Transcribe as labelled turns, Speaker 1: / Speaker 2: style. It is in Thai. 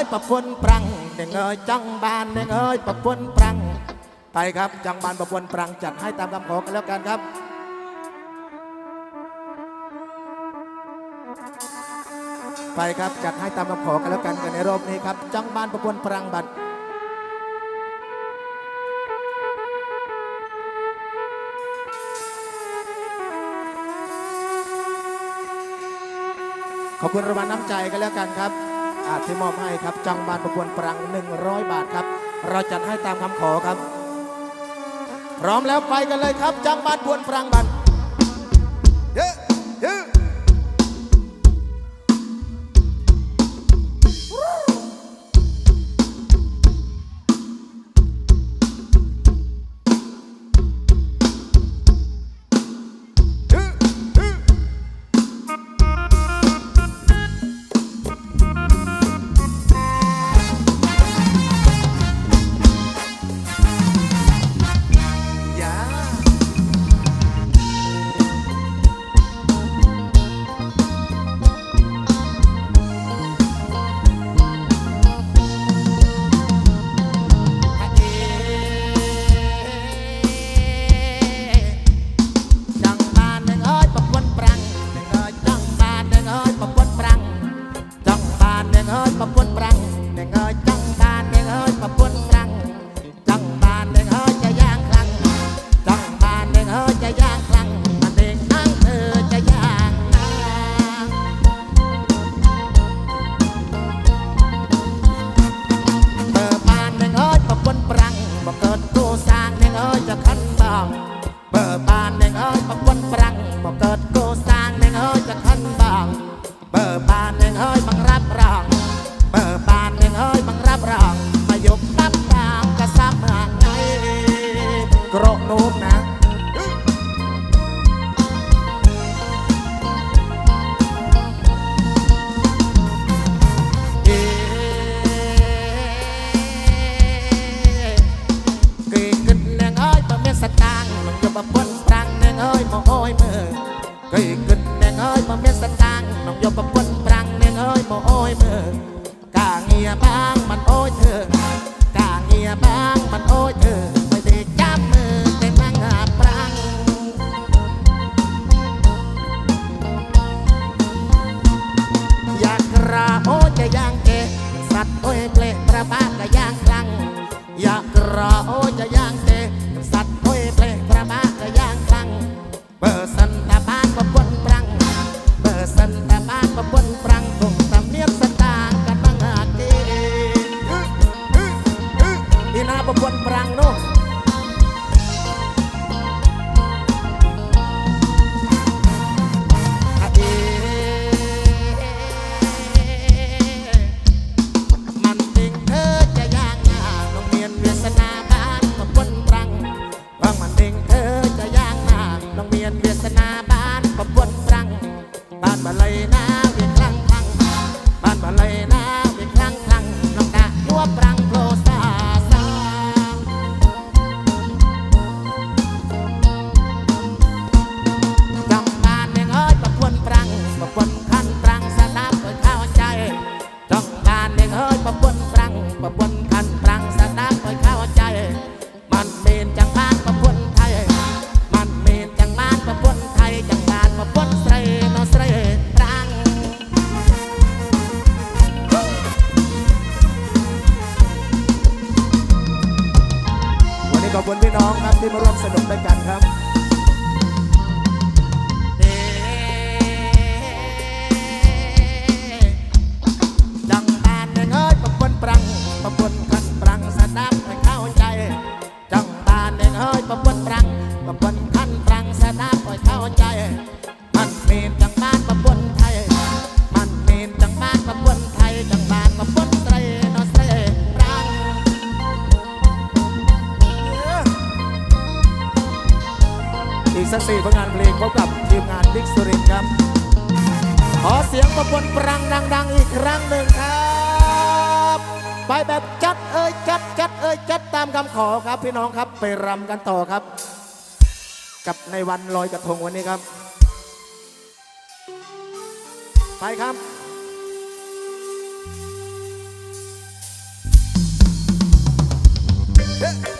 Speaker 1: យប្រពะพวนปรังเด็กเอ่ยจังบาลเด็กเอ่ยปន្ធប្រាំងไปครับจังบานประพลปรังจัดให้ตามคำขอกันแล้วกันครับไปครับจัดให้ตามคำขอกันแล้วกันกันในรอบนี้ครับจังบานประพลปรังบัดขอบคุณรางวัน้ำใจกันแล้วกันครับ อที่มอบให้ครับจังบานประกวนปรัง 100 บาทครับ เราจัดให้ตามคำขอครับ พร้อมแล้วไปกันเลยครับ จังบานประกวนปรังบันเด้อ Oh you ที่มาร่วมสนุกด้วยกันครับ ชั้สี่ผลงานเพลงพบกับทีมงานดิกสุรินครับ ขอเสียงประปนปรังดัง ๆ อีกครั้งหนึ่งครับ ไปแบบจัดเอ้ยจัดจัดเอ้ยจัดตามคำขอครับพี่น้องครับไปรำกันต่อครับ กับในวันลอยกระทงวันนี้ครับ ไปครับเฮ้